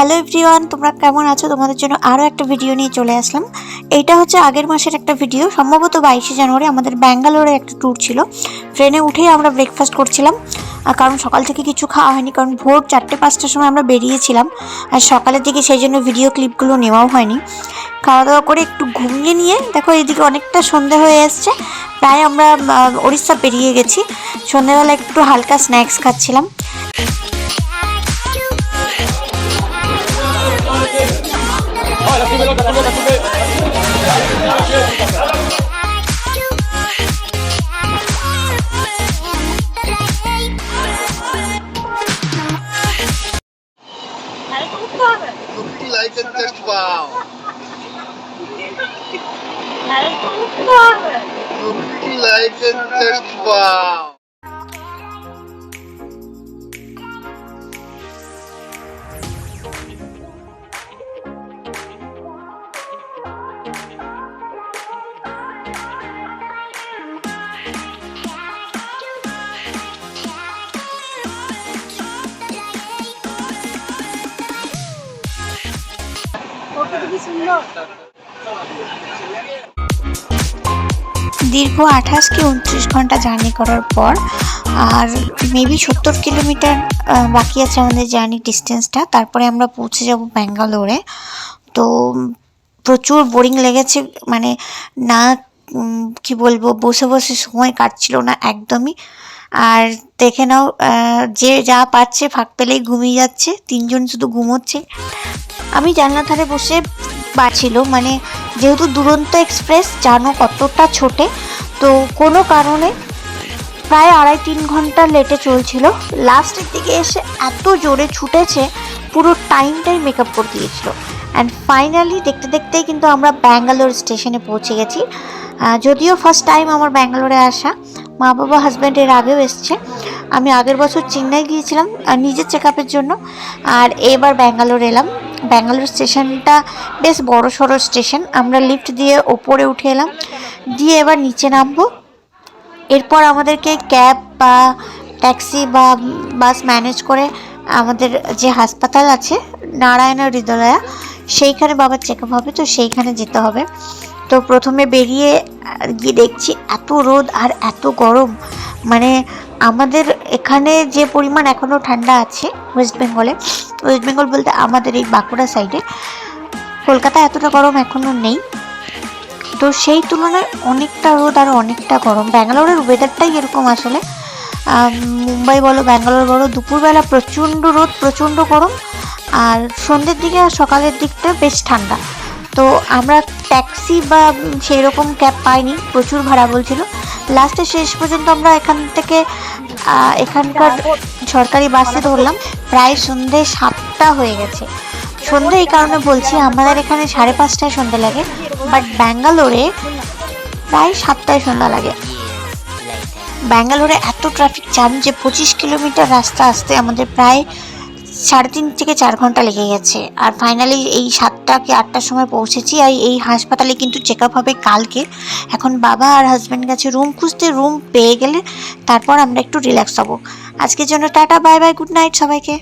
Hello everyone, তোমরা কেমন আছো? তোমাদের জন্য আরও একটা ভিডিও নিয়ে চলে আসলাম। এইটা হচ্ছে আগের মাসের একটা ভিডিও। সম্ভবত বাইশে জানুয়ারি আমাদের ব্যাঙ্গালোরে একটা ট্যুর ছিল। ট্রেনে উঠেই আমরা ব্রেকফাস্ট করছিলাম। কারণ সকাল থেকে কিছু খাওয়া হয়নি, কারণ ভোর চারটে, পাঁচটার সময় আমরা বেরিয়েছিলাম। আর সকালের দিকে সেই জন্য ভিডিও ক্লিপগুলো নেওয়াও হয়নি। খাওয়া দাওয়া করে একটু ঘুমিয়ে নিয়ে, দেখো এদিকে অনেকটা সন্ধে হয়ে এসছে। প্রায় আমরা উড়িষ্যা পেরিয়ে গেছি। সন্ধেবেলা একটু হালকা স্ন্যাক্স খাচ্ছিলাম। Looking like a just wow. Looking like a দীর্ঘ আঠাশ কি উনত্রিশ ঘণ্টা জার্নি করার পর, আর মেবি সত্তর কিলোমিটার বাকি আছে আমাদের জার্নি ডিস্টেন্সটা। তারপরে আমরা পৌঁছে যাব ব্যাঙ্গালোরে। তো প্রচুর বোরিং লেগেছে মানে না কি বলব, বসে বসে সময় কাটছিল না একদমই। আর দেখে নাও যে যা পাচ্ছে ফাঁক পেলেই ঘুমিয়ে যাচ্ছে, তিনজন শুধু ঘুমোচ্ছে। আমি জানলা ধারে বসে পাচ্ছিল মানে যেহেতু দুরন্ত এক্সপ্রেস জানো কতটা ছোটে। তো কোনো কারণে প্রায় আড়াই তিন ঘণ্টা লেটে চলছিল। লাস্টের দিকে এসে এত জোরে ছুটেছে, পুরো টাইমটাই মেকআপ করে দিয়েছিল। অ্যান্ড ফাইনালি দেখতে দেখতেই কিন্তু আমরা ব্যাঙ্গালোর স্টেশনে পৌঁছে গেছি। যদিও ফার্স্ট টাইম আমার ব্যাঙ্গালোরে আসা মা বাবা হাজব্যান্ড এর আগেও এসছে। আমি আগের বছর চেন্নাই গিয়েছিলাম নিজের চেক আপের জন্য। আর এবার ব্যাঙ্গালোর এলাম। ব্যাঙ্গালোর স্টেশনটা বেশ বড় সড়ো স্টেশন। আমরা লিফট দিয়ে ওপরে উঠে এলাম। দিয়ে এবার নিচে নামবো। এরপর আমাদেরকে ক্যাব বা ট্যাক্সি বা বাস ম্যানেজ করে আমাদের যে হাসপাতাল আছে, নারায়ণ হৃদয়া, সেইখানে বাবার চেক আপ হবে, তো সেইখানে যেতে হবে। তো প্রথমে বেরিয়ে গিয়ে দেখছি এত রোদ আর এত গরম। মানে আমাদের এখানে যে পরিমাণ এখনও ঠান্ডা আছে ওয়েস্ট বেঙ্গলে ওয়েস্ট বেঙ্গল বলতে আমাদের এই বাঁকুড়া সাইডে কলকাতা এতটা গরম এখনও নেই। তো সেই তুলনায় অনেকটা রোদ আর অনেকটা গরম। ব্যাঙ্গালোরের ওয়েদারটাই এরকম আসলে। মুম্বাই বলো, ব্যাঙ্গালোর বলো, দুপুরবেলা প্রচণ্ড রোদ, প্রচণ্ড গরম। আর সন্ধ্যের দিকে আর সকালের দিকটা বেশ ঠান্ডা। তো আমরা ট্যাক্সি বা সেই রকম ক্যাব পাইনি, প্রচুর ভাড়া বলছিল। লাস্টে শেষ পর্যন্ত আমরা এখান থেকে এখানকার সরকারি বাসে ধরলাম। প্রায় সন্ধে সাতটা হয়ে গেছে। সন্ধে এই কারণে বলছি, আমাদের এখানে সাড়ে পাঁচটায় সন্ধে লাগে। বাট ব্যাঙ্গালোরে প্রায় সাতটায় সন্ধ্যা লাগে। ব্যাঙ্গালোরে এত ট্রাফিক জ্যাম যে পঁচিশ কিলোমিটার রাস্তা আসতে আমাদের প্রায় সাড়ে তিন থেকে চার ঘণ্টা লেগে গেছে। আর ফাইনালি এই সাতটা কি আটটার সময় পৌঁছেছি আর এই হাসপাতালে কিন্তু চেক আপ হবে কালকে। এখন বাবা আর হাজব্যান্ড গেছে রুম খুঁজতে রুম পেয়ে গেলে তারপর আমরা একটু রিল্যাক্স হব। আজকের জন্য tata bye bye good night সবাইকে।